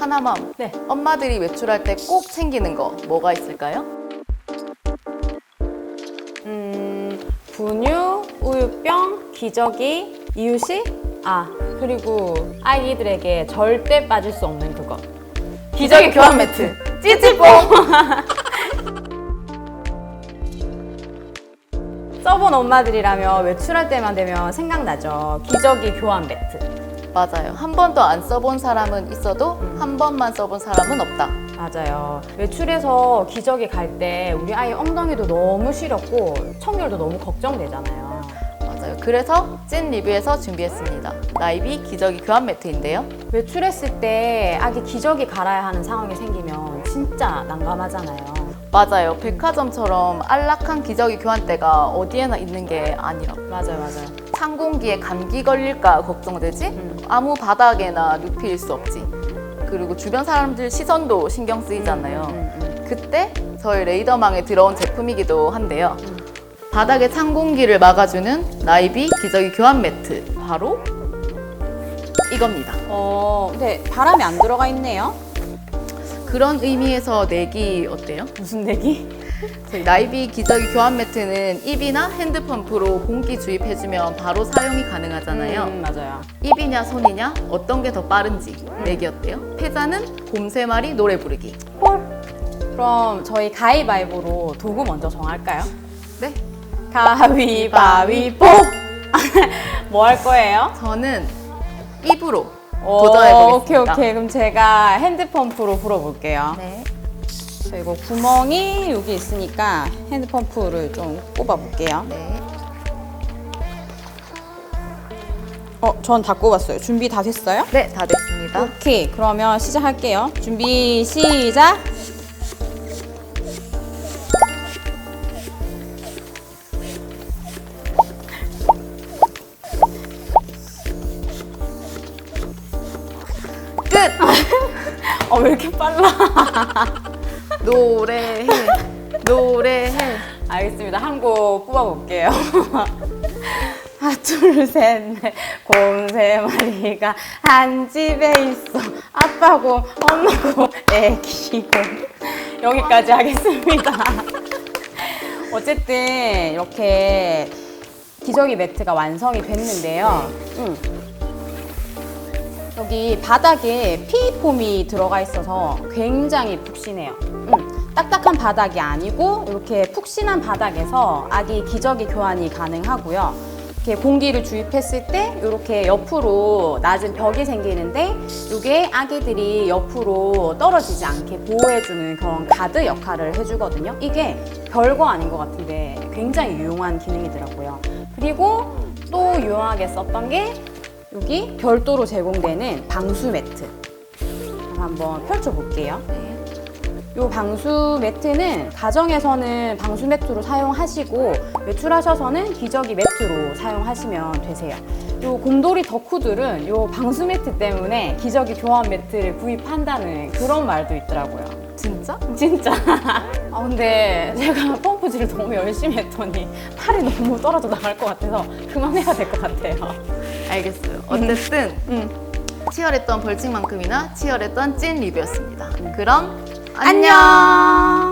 하나맘, 네. 엄마들이 외출할 때 꼭 챙기는 거 뭐가 있을까요? 음, 분유, 우유병, 기저귀, 이유식, 아 그리고 아이들에게 절대 빠질 수 없는 그거. 기저귀 교환 매트, 찌찌뽕! 써본 엄마들이라면 외출할 때만 되면 생각나죠. 기저귀 교환 매트. 맞아요. 한 번도 안 써본 사람은 있어도 한 번만 써본 사람은 없다. 맞아요. 외출해서 기저귀 갈 때 우리 아이 엉덩이도 너무 시렵고 청결도 너무 걱정되잖아요. 맞아요. 그래서 찐 리뷰에서 준비했습니다. 나이비 기저귀 교환 매트인데요. 외출했을 때 아기 기저귀 갈아야 하는 상황이 생기면 진짜 난감하잖아요. 맞아요. 백화점처럼 안락한 기저귀 교환대가 어디에나 있는 게 아니라고. 맞아요, 맞아요. 찬 공기에 감기 걸릴까 걱정되지? 음. 아무 바닥에나 눕힐 수 없지. 그리고 주변 사람들 시선도 신경 쓰이잖아요. 음, 음. 그때 저희 레이더망에 들어온 제품이기도 한데요. 바닥에 찬 공기를 막아주는 나이비 기저귀 교환 매트. 바로 이겁니다. 어, 근데 바람이 안 들어가 있네요. 그런 의미에서 내기 어때요? 무슨 내기? 저희 나이비 기저귀 교환 매트는 입이나 핸드펌프로 공기 주입해주면 바로 사용이 가능하잖아요. 음, 맞아요. 입이냐 손이냐 어떤 게 더 빠른지 내기 어때요? 패자는 곰세 마리 노래 부르기. 콜. 그럼 저희 가위바위보로 도구 먼저 정할까요? 네. 가위바위보. 뭐 할 거예요? 저는 입으로 오, 도전해 보겠습니다. 오케이 오케이. 그럼 제가 핸드펌프로 불어볼게요. 네. 저 이거 구멍이 여기 있으니까 핸드펌프를 좀 꼽아볼게요. 네. 어, 전 다 꼽았어요. 준비 다 됐어요? 네, 다 됐습니다. 오케이. 그러면 시작할게요. 준비 시작. 끝! 어, 왜 이렇게 빨라? 노래해. 노래해. 알겠습니다. 한 곡 뽑아볼게요. 하나, 둘, 셋, 넷, 곰세 마리가 한 집에 있어. 아빠고, 엄마고, 애기고. 여기까지 하겠습니다. 어쨌든, 이렇게 기저귀 매트가 완성이 됐는데요. 음. 여기 바닥에 피폼이 들어가 있어서 굉장히 푹신해요. 음, 딱딱한 바닥이 아니고 이렇게 푹신한 바닥에서 아기 기저귀 교환이 가능하고요. 이렇게 공기를 주입했을 때 이렇게 옆으로 낮은 벽이 생기는데 이게 아기들이 옆으로 떨어지지 않게 보호해주는 그런 가드 역할을 해주거든요. 이게 별거 아닌 것 같은데 굉장히 유용한 기능이더라고요. 그리고 또 유용하게 썼던 게 여기 별도로 제공되는 방수 매트. 한번 펼쳐볼게요. 네. 이 방수 매트는 가정에서는 방수 매트로 사용하시고 외출하셔서는 기저귀 매트로 사용하시면 되세요. 이 곰돌이 덕후들은 이 방수 매트 때문에 기저귀 교환 매트를 구입한다는 그런 말도 있더라고요. 진짜? 진짜. 아 근데 제가 펌프질을 너무 열심히 했더니 팔이 너무 떨어져 나갈 것 같아서 그만해야 될 것 같아요. 알겠어요. 어쨌든 음. 치열했던 벌칙만큼이나 치열했던 찐 리뷰였습니다. 그럼 안녕.